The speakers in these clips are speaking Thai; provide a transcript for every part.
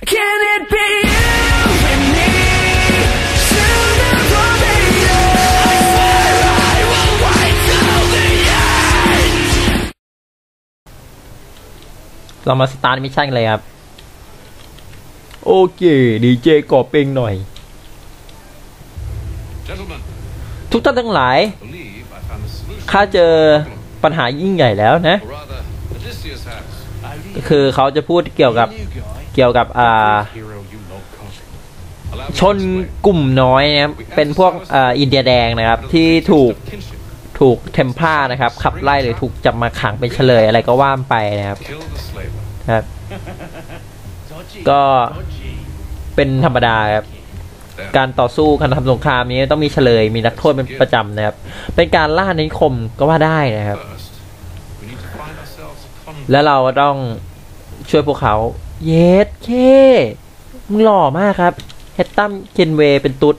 Can it be you and me? Sooner or later, I swear I will wait till the end. เรามาสตาร์ทมิชชั่นกันเลยครับ โอเค ดีเจก่อเพลงหน่อย Gentlemen, ทุกท่านทั้งหลาย believe I found a solution. ข้าเจอปัญหายิ่งใหญ่แล้วนะ Or rather, Odysseus has. ก็คือเขาจะพูดเกี่ยวกับ เกี่ยวกับอ่าชนกลุ่มน้อยนะครับเป็นพวกอ่าอินเดียแดงนะครับ ที่ถูกถูกเทมพลานะครับ ขับไล่หรือถูกจับมาขังเป็นเฉลยอะไรก็ว่ามไปนะครับครับ ก็เป็นธรรมดาครับการต่อสู้การทำสงครามนี้ต้องมีเฉลยมีนักโทษเป็นประจำนะครับ เป็นการล่านิคมก็ว่าได้นะครับ แล้วเราต้องช่วยพวกเขา เยสเคมึงหล่อมากครับเฮตตัมเคนเวย์เป็นตุ๊ด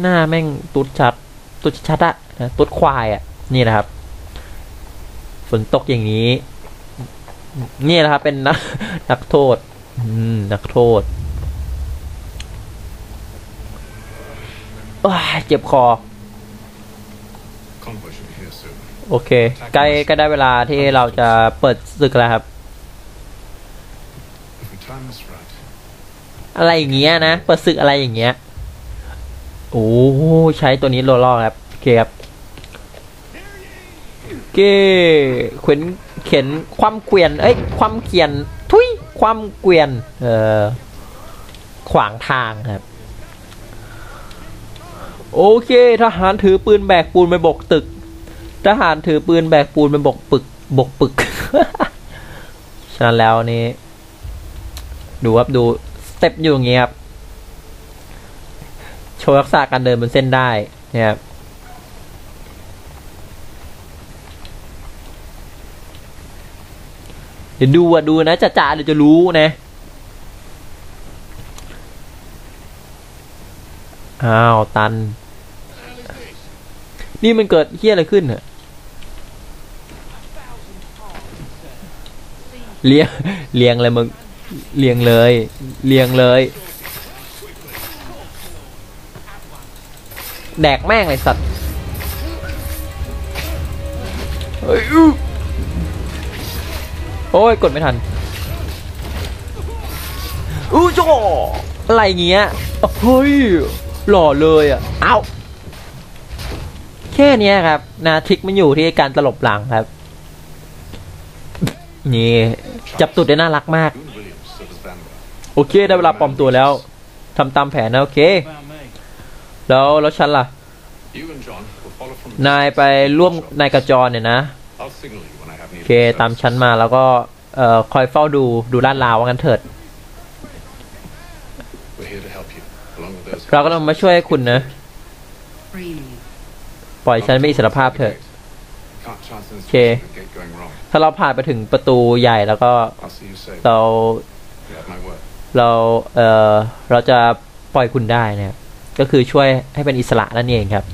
หน้าแม่งตุ๊ดชัด ตุ๊ดชัดอะนะตุ๊ดควายอะนี่นะครับ ฝนตกอย่างนี้ นี่นะครับ เป็นนักนักโทษ อืม นักโทษอ้ายเจ็บคอ Convoy should be here soon. โอเค ใกล้ใกล้ได้เวลาที่เราจะเปิดศึกแล้วครับ อะไรอย่างเงี้ยนะเปิดศึกอะไรอย่างเงี้ยโอ้ใช้ตัวนี้โลล่อครับโอเคครับเก้เข็นเข็นความเกวียนเอ้ยความเขียนทุยความเกวียนเอ่อขวางทางครับ โอเค ทหารถือปืนแบกปูนไปบกตึก ทหารถือปืนแบกปูนไปบกปึกบกปึกฉะนั้นแล้วนี่ดูครับดู ต็ปอยู่อย่างเงี้ยครับ โชว์ทักษะการเดินบนเส้นได้เนี่ยครับเดี๋ยวดูอะดูนะจะจ่าเดี๋ยวจะรู้นะอ้าวตัน นี่มันเกิดเฮี้ยอะไรขึ้นเหรอเลี้ยงเลี้ยงเลยมึง เลียงเลยเลียงเลย แดกแม่งเลยสัตว์เฮ้ยโอ้ยกดไม่ทันอู้โจออะไรเงี้ยเฮ้ยหล่อเลยอะเอาแค่นี้ครับนาทิกมันอยู่ที่การตลบหลังครับ นี่ จับตุดได้น่ารักมาก โอเค ได้เวลาปลอมตัวแล้วทำตามแผนนะโอเค แล้วแล้วฉันล่ะ นายไปร่วมนายกระจรเนี่ยนะ โอเค ตามฉันมาแล้วก็เอ่อคอยเฝ้าดูดูลาดราวว่างั้นเถิด เราก็ต้องมาช่วยคุณนะ ปล่อยฉันไม่อิสรภาพเถอะ Can't chance an Okay. incident with the gate going wrong. ถ้าเราผ่านไปถึงประตูใหญ่แล้วก็เรา เราเอ่อเราจะปล่อยคุณได้นะครับก็คือช่วยให้เป็นอิสระนั่นเองครับ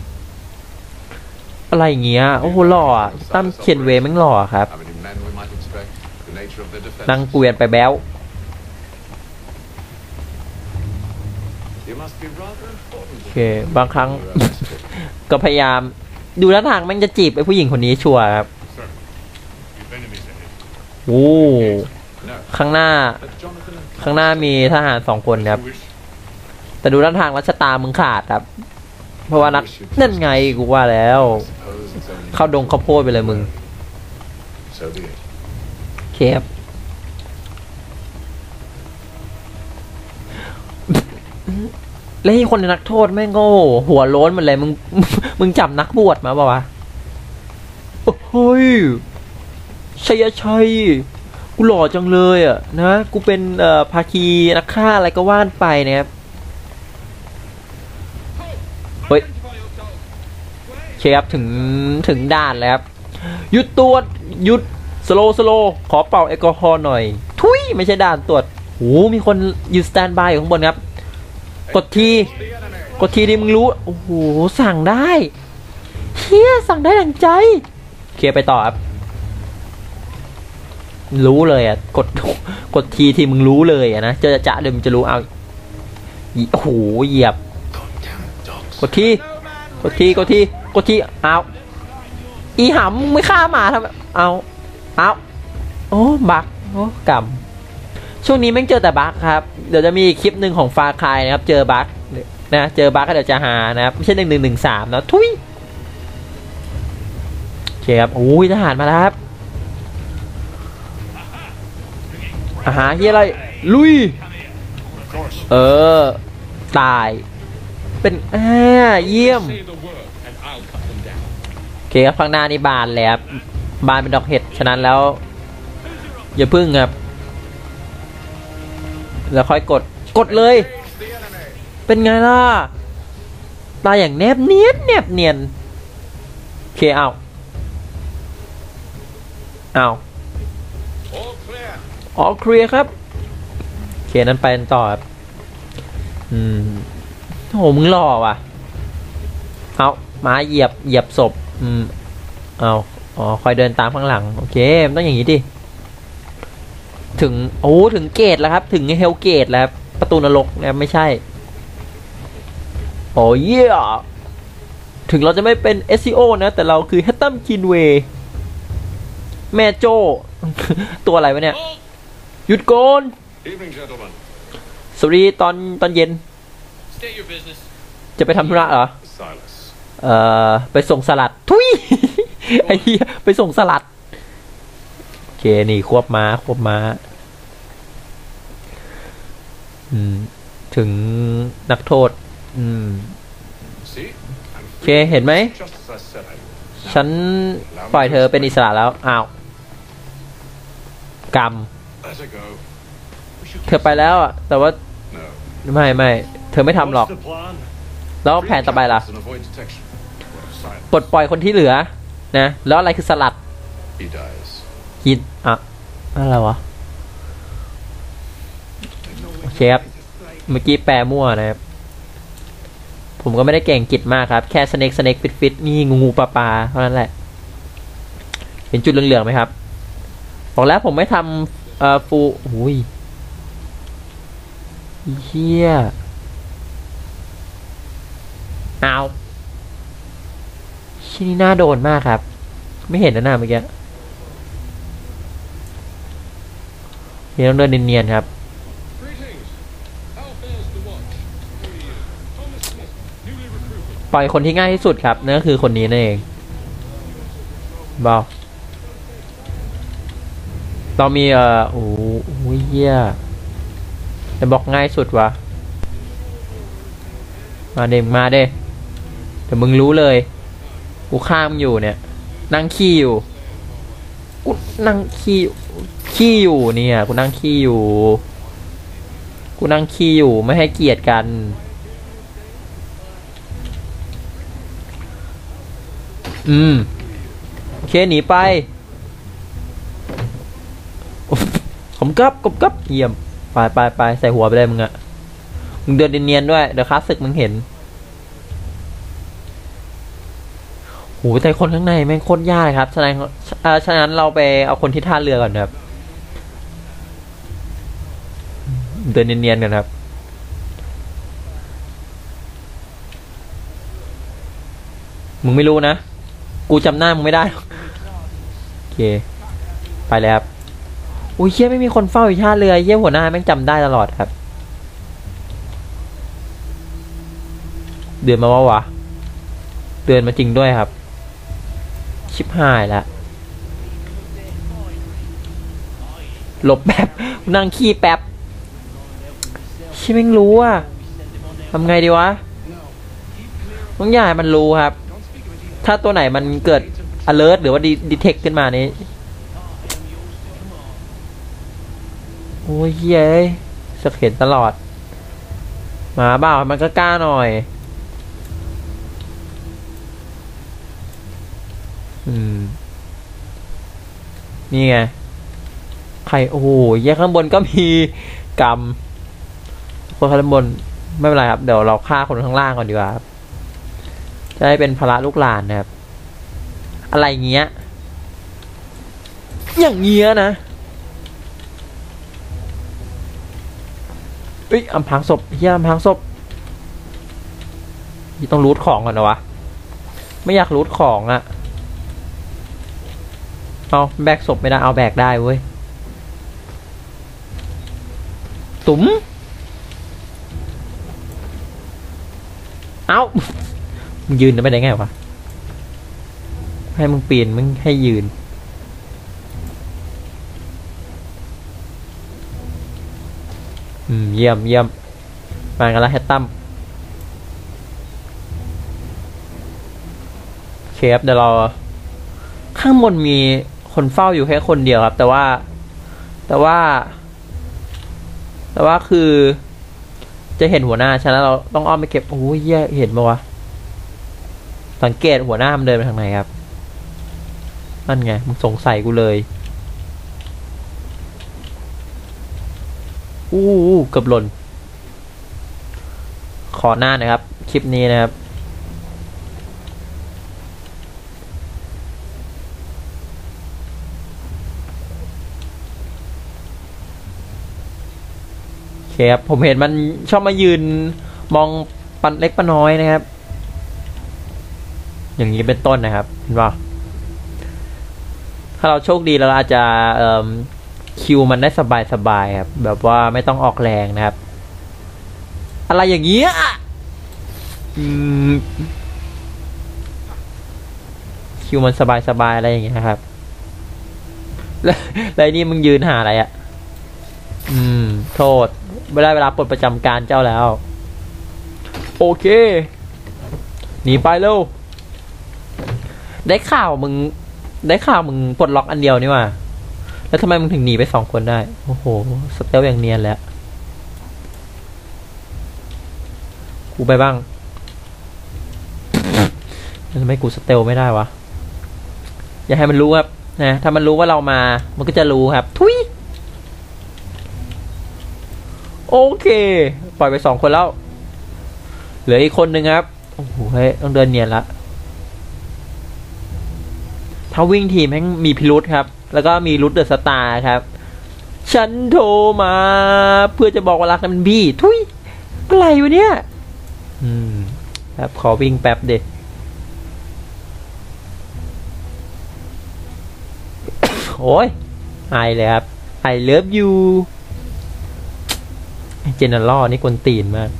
อะไรอย่างเงี้ยโอ้โหหล่อตั้มเขียนเวม่งหล่อครับนั่งเกวียนไปแบ้วโอเคบางครั้ง ก็พยายาม ดูท่าทางแม่งจะจีบไอ้ผู้หญิงคนนี้ชัวร์ครับโอ้ข้างหน้า ข้างหน้ามีทหารสองคนครับ แต่ดูท่าทางรัชตามึงขาดครับ เพราะว่านักนั่นไงกูว่าแล้ว เข้าดงข้าวโพดไปเลยมึงเคครับแล้วไอ้คนในนักโทษแม่งก็หัวโล้นหมันเลยมึงมึงจับนักบวชมาป่าวะโอ้เฮ้ยชัยชัย กูหล่อจังเลยอะนะกูเป็นเอ่อภาคีนักฆ่าอะไรก็ว่านไปนะครับเฮ้ยเคครับถึงถึงด่านแล้วครับหยุดตรวจหยุดสโลสโลขอเป่าแอลกอฮอล์หน่อย ทุยไม่ใช่ด่านตรวจโอ้มีคนอยู่สแตนบายอยู่ข้างบนครับ กดทีกดทีดิมึงรู้โอ้โหสั่งได้เฮียสั่งได้ดังใจโอเคไปต่อครับ รู้เลยอะ กดกดทีทีมึงรู้เลยอะนะจอจะเดี๋ยวมึงจะรู้เอาโอ้โหเหยียบ กดทีกดทีกดทีกดทีเอาอีหำมึงไม่ฆ่าหมาทำไมเอาเอาโอ้บักโอ้กำช่วงนี้แม่งเจอแต่บักครับเดี๋ยวจะมีคลิปหนึ่งของฟาคายนะครับ เจอบักนะเจอบักก็เดี๋ยวจะหานะครับไม่ใช่หนึ่งหนึ่งหนึ่งสามนะทุยโอเคครับโอ้ยทหารมาแล้วครับ อาหารที่อะไร ลุย เออ ตาย เป็นอ่าเยี่ยม โอเคครับข้างหน้านี่บานเลยครับบานเป็นดอกเห็ด ฉะนั้นแล้ว อย่าพึ่งครับ แล้วค่อยกด กดเลย เป็นไงล่ะ ตายอย่างแนบเนียนแนบเนียน โอเคเอาเอา อ๋อเคลียร์ครับเคนั้นไปกันต่อครับอืมโหมึงหล่อว่ะ เอามาเหยียบเหยียบศพ อืม เอาอ๋อคอยเดินตามข้างหลัง โอเคมันต้องอย่างนี้ดิ ถึง โอ้ถึงเกตแล้วครับ ถึงเฮลเกตแล้วประตูนรกนะไม่ใช่ โอ้เยี่ยถึงเราจะไม่เป็น SEO นะ แต่เราคือ h a t t a m k i n w a y แม่โจ้ตัวอะไรวะเนี่ย หยุดโกน Evening, gentlemen. สวัสดีตอนตอนเย็น State your business. จะไปทำธุระเหรอ Silas. เอ่อ ไปส่งสลัด ทุยไอ้เหี้ยไปส่งสลัด โอเค นี่ควบม้าควบม้าอืมถึงนักโทษ อืม See? I'm โอเค เห็นไหม just as I said I would. ฉันปล่อยเธอเป็นอิสระแล้ว อ้าว กรรม Let her go. We should เธอไปแล้วอะ แต่ว่า No. ไม่ไม่เธอไม่ทำหรอก What's the plan? แล้วแผนต่อไปล่ะ Free captives and avoid detection. What of Silas? ปลดปล่อยคนที่เหลือ นะ แล้วอะไรคือสลัด He dies. ฮิตอะ อะไรวะโอเคครับ เมื่อกี้แปลมั่วนะครับ ผมก็ไม่ได้เก่งกิจมากครับ แค่สเน็กสเน็กฟิตฟิตนี่งูงูปลาปลาเท่านั้นแหละ เห็นจุดเหลืองๆไหมครับ บอกแล้วผมไม่ทำ เอ่อฟูอุ้ยเฮียเอาชิ้นนี้น่าโดนมากครับ ไม่เห็นนะหน้าเมื่อกี้เดี๋ยวต้องเดินเนียนๆครับปล่อยคนที่ง่ายที่สุดครับนั่นก็คือคนนี้นั่นเองบอล เรามีเอ่อโอ้โหเหี้ยแต่บอกง่ายสุดวะมาเดมงมาเด้เดี๋ยวมึงรู้เลย กูข้ามอยู่เนี่ย นั่งขี้อยู่กูนั่งขี้ขี้อยู่เนี่ยกูนั่งขี้อยู่ กูนั่งขี้อยู่ไม่ให้เกียรติกันอืม โอเค หนีไป ผมกับกบกับเยี่ยมไปไปไปใส่หัวไปเลยมึงอะมึงเดินเนียนด้วยเดี๋ยวคลาสสึกมึงเห็นโหแต่คนข้างในแม่งโคตรยากเลยครับฉะนั้นเอ่อฉะนั้นเราไปเอาคนที่ท่าเรือก่อนครับ เดินเนียนๆกันครับมึงไม่รู้นะ กูจำหน้ามึงไม่ได้ โอเค ไปแล้วครับ อุ้ยเชี่ยไม่มีคนเฝ้าอยู่ท่าเรือเยี่ยหัวหน้าแม่งจำได้ตลอดครับ เดือนมาว่าวะ เดือนมาจริงด้วยครับ ชิบหายล้วหลบแบบนั่งขี้แป๊บชิแม่งรู้อะทำไงดีวะบางอย่างให้มันรู้ครับ ถ้าตัวไหนมันเกิด alert หรือว่า detect ขึ้นมานี้ อ้ยเย้ยสกเห็นตลอด มาบ่ามันก็กล้าหน่อย อืม นี่ไงใครโอ้โหแยกข้างบนก็มีกรรมคนข้างบนไม่เป็นไรครับ เดี๋ยวเราฆ่าคนข้างล่างก่อนดีกว่าครับจะได้เป็นภาระลูกหลานนะครับ อะไรเงี้ย อย่างเงี้ยนะ เอ้ยอำพรางศพเฮียอำพรางศพนี่ต้องรูทของก่อนนะวะ ไม่อยากรูทของอะเอาแบกศพไม่ได้เอาแบกได้เว้ย ตุ๋มเอามึงยืนไปได้ไงวะ ให้มึงปีนมึงให้ยืน อืม เยี่ยมเยี่ยม มากันแล้วแฮตตัมเคครับเดี๋ยวเรา ข้างบนมีคนเฝ้าอยู่แค่คนเดียวครับ แต่ว่า แต่ว่า แต่ว่าคือ จะเห็นหัวหน้าฉะนั้นเราต้องอ้อมไปเก็บโอ้ยเหี้ยเห็นปะวะสังเกตหัวหน้ามันเดินไปทางไหนครับนั่นไงมึงสงสัยกูเลย อู้เกือบหล่น ขอหน้านะครับ คลิปนี้นะครับ โอเคครับ ผมเห็นมันชอบมายืนมองปันเล็กปันน้อยนะครับ อย่างนี้เป็นต้นนะครับ เห็นป่ะถ้าเราโชคดีเราอาจจะ คิวมันได้สบายสบายครับ แบบว่าไม่ต้องออกแรงนะครับ อะไรอย่างเงี้ยคิวมันสบายสบายอะไรอย่างเงี้ยครับ แล้วไอ้นี่มึงยืนหาอะไรอะ่ะ อืม โทษไม่ได้เวลาปลดประจำการเจ้าแล้ว โอเค หนีไปเร็วได้ข่าวมึง ได้ข่าวมึงปลดล็อกอันเดียวนี่ว่า แล้วทำไมมึงถึงหนีไปสองคนได้ โอ้โห สเตลอย่างเนียนแล้ว กูไปบ้างทำไมกูสเตลไม่ได้วะ อย่าให้มันรู้ครับ นะ ถ้ามันรู้ว่าเรามา มันก็จะรู้ครับ ทุย โอเค ปล่อยไปสองคนแล้ว เหลืออีกคนหนึ่งครับ โอ้โห เฮ้ย ต้องเดินเนียนละ ถ้าวิ่งทีมแม่งมีพิรุษครับ แล้วก็มีรุดเดอะสตาร์ครับ ฉันโทรมาเพื่อจะบอกว่ารักนั้นเป็นพี่ทุยอะไรวะเนี่ยอืม ครับขอวิ่งแป๊บเด็โอ้ยไอเลยครับ I love you เจเนอรอนี่กวนตีนมาก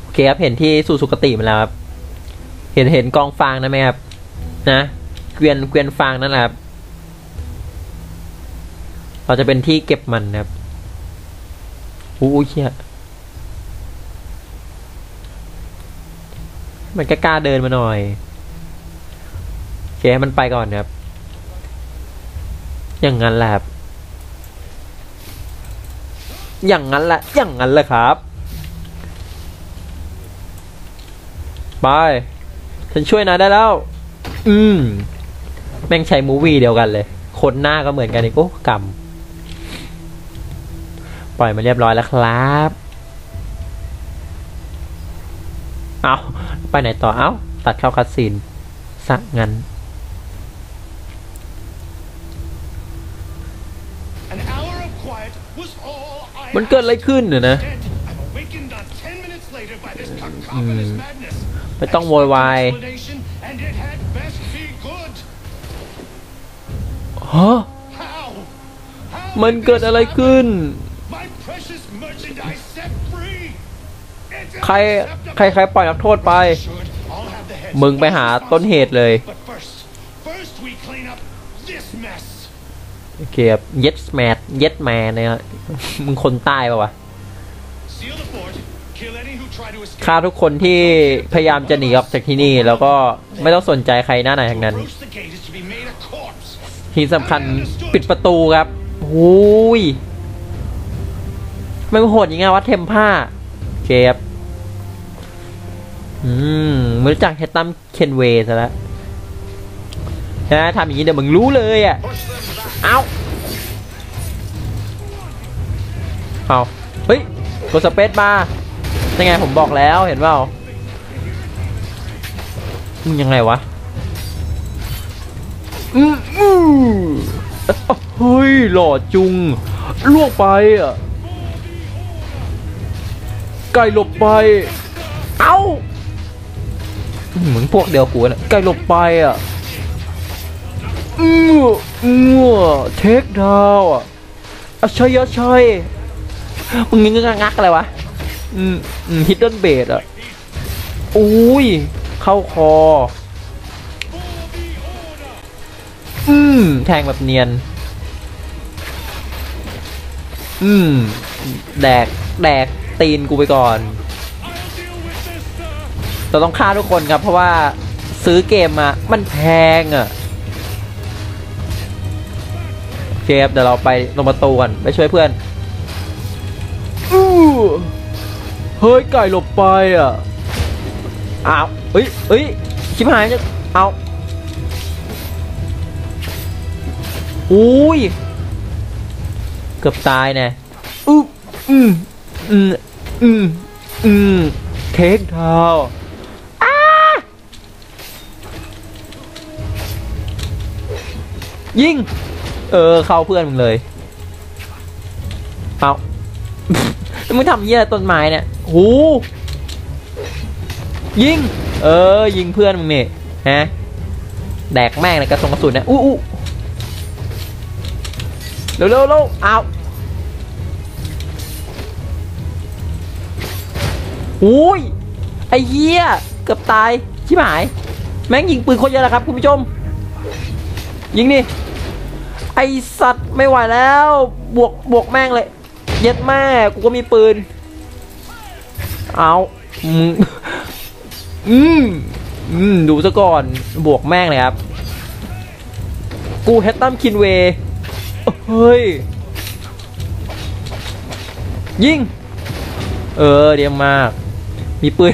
โอเคครับ เห็นที่สู่สุคติมาแล้วครับ เห็นเห็นกองฟางนะไหมครับ นะ เกวียนเกวียนฟางนั่นแหละครับ เราจะเป็นที่เก็บมันนะครับอู้ยเชี่ยมันก็กล้าเดินมาหน่อยเคให้มันไปก่อนนะครับ อย่างนั้นแหละครับอย่างนั้นแหละ อย่างนั้นแหละครับ ไป ฉันช่วยนายได้แล้ว อืม แม่งใช้มูวี่เดียวกันเลย คนหน้าก็เหมือนกันอีกโอ้กรรม ปล่อยมาเรียบร้อยแล้วครับ เอาไปไหนต่อ เอาตัดเข้าคัสซีนสักงั้น An hour of quiet was all I มันเกิดอะไรขึ้นเนี่ยนะ Instead, I'm awakened not ten minutes later by this cacophonous madness. ไม่ต้องโวยวาย Explanation, and it had best be good. ฮะ How? How มัน did เกิด this อะไร happen? ขึ้น ใครใครใครปล่อยนักโทษไป มึงไปหาต้นเหตุเลยโอเคครับเย็ดแมทเย็ดแมนเนี่ยมึงคนใต้ปะวะฆ่าทุกคนที่พยายามจะหนีออกจากที่นี่ แล้วก็ไม่ต้องสนใจใครหน้าไหนทั้งนั้น ที่สำคัญปิดประตูครับโอ้ยไมมันโหดย่างงี้วะเทมผ้าเคครับ อืมไม่รู้จักเฮตตัมเคนเวซะแล้วนะทำอย่างนี้เดี๋ยวมึงรู้เลยอะ เอาเอาเฮ้ยกดสเปซมายังไงผมบอกแล้วเห็นเปล่ามึงยังไงวะ อืมอืมเฮ้ย หล่อจุงลวกไปอะไก่หลบไป เอ้า เหมือนพวกเดียวกูนะไก่หลบไปอะอืออือเทคดาวอะอชัยอชัยมึงงึกงักอะไรวะอืมอืมฮิดเดิลเบดอะอุ้ยเข้าคอ อืมแทงแบบเนียน อืมแดกแดกตีนกูไปก่อน เราต้องฆ่าทุกคนครับ เพราะว่าซื้อเกมมามันแพงอะ่ะเคครับเดี๋ยวเราไปลงประตูกันไปช่วยเพื่อนอู้เฮ้ยไก่หลบไปอะอ้าวเฮ้ยเฮ้ยชิบหายจะเอาอุ้ยเกือบตายแน่อุ๊บอืมอืมอืมอืมเทคดา ยิง เออ เข้าเพื่อนมึงเลยเอาแล้วมึงทำเยี่ยต้นไม้เนี่ยหูยิง เออ ยิงเพื่อนมึงนี่ฮะ แดกแม่งเลยกระสุนกระสุนเนี่ยอู้อู้เร็วเร็วเร็วเอาอุ้ย ไอ้เหี้ย เกือบตาย ชิบหาย แม่งยิงปืนคนเยอะแล้วครับ คุณผู้ชม ยิงดิ ไอสัตว์ไม่ไหวแล้ว บวกบวกแม่งเลย เย็ดแม่กูก็มีปืน เอาอืมอืมอืมดูซะก่อนบวกแม่งเลยครับ กูแฮตตัมคินเวเฮ้ย ยิง เออเดียมมาก มีปืน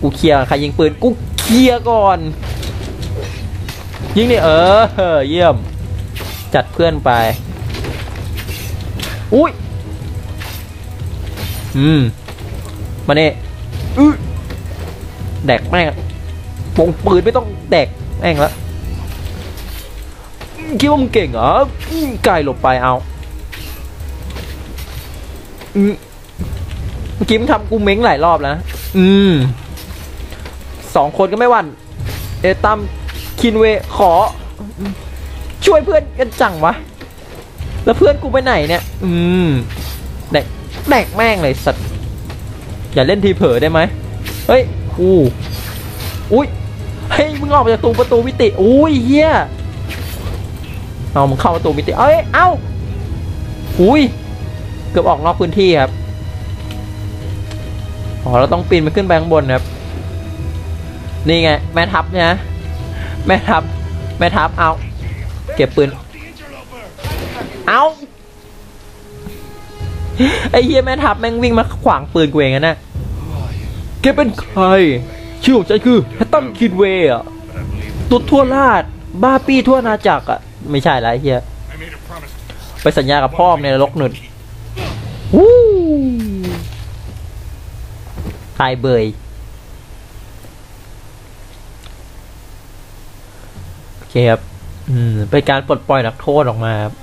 กูเคลียร์ใครยิงปืน กูเคลียร์ก่อน ยิงเนี่ยเออ เยี่ยม จัดเพื่อนไป อุ้ย อืม มาเน่อื้อแดกแม่งปงปืนไม่ต้องแดกแม่งละคิดว่ามึงเก่งเหรออืมไก่หลบไปเอาอืมเมื่อกี้มึงทำกูเม้งหลายรอบแล้วนะอืม สองคนก็ไม่หวัน เอตัมคินเวขอ ช่วยเพื่อนกันจังวะ แล้วเพื่อนกูไปไหนเนี่ย อืมแดกแดกแม่งเลยสัตว์ อย่าเล่นทีเผลอได้ไหมเฮ้ย อู้อุ้ย เฮ้ย มึงออกมาจากตรงประตูมิติ อุ้ยเฮียเอามึงเข้าประตูมิติ เอ้ย เอ้า อุ้ย เกือบออกนอกพื้นที่ครับ อ๋อ เราต้องปีนไปขึ้นไปข้างบนครับ นี่ไง แม่ทัพเนี่ยแม่ทัพแม่ทัพเอา เก็บปืน เอาไอ้เฮียแม่ทัพแม่งวิ่งมาขวางปืนกูเองอะนะ แกเป็นใคร ชื่อของฉันคือแฮตตัมคินเวย์อะตุดทั่วลาด บ้าปี้ทั่วนาจักรอะไม่ใช่ละไอ้เฮียไปสัญญากับพ่อมในนรกหนุนวู้ตายเบยโอเคครับ อืมเป็นการปลดปล่อยนักโทษออกมาครับ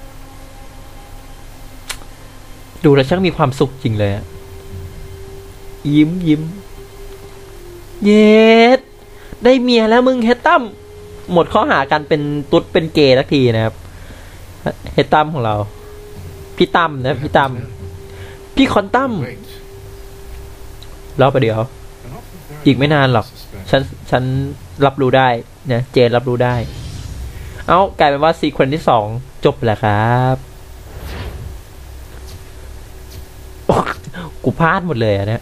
ดูแล้วช่างมีความสุขจริงเลยอะยิ้มยิ้ม เย็ดได้เมียแล้วมึงเฮดตั้มหมดข้อหากันเป็นตุ๊ดเป็นเกย์สักทีนะครับเฮดตั้มของเรา พี่ตั้มนะพี่ตั้มพี่คอนตั้ม Wait. รอไปเดี๋ยว Not for very อีกไม่นานหรอก suspense. ฉันฉันรับรู้ได้นะเจนรับรู้ได้ เอากลายเป็นว่าซีเควนที่สองจบแล้วครับกูพลาดหมดเลยอะเนี่ย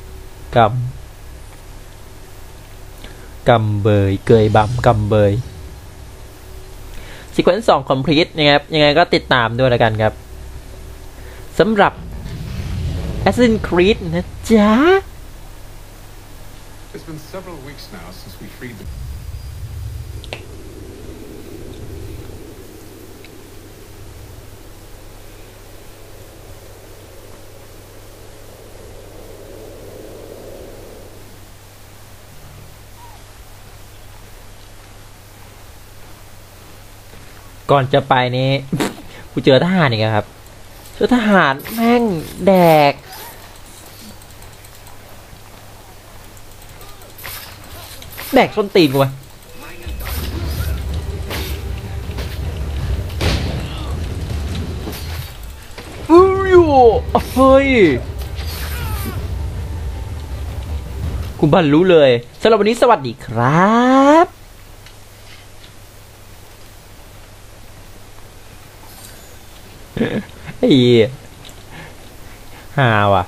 กำกำเบยเกยบำกำเบยซีเควนต์สองคอมพลีทนะครับยังไงก็ติดตามด้วยแล้วกันครับสำหรับ Assassin's Creed นะจ๊ะ It's been several weeks now since we freed the ก่อนจะไปนี้กูเจอทหารอีกครับ เจอทหารแม่งแดก แดกสนตีนกูไปอู้อยู่เฮ้ยคุณบันรู้เลยสำหรับวันนี้สวัสดีครับ หี้ยฮาว่ะ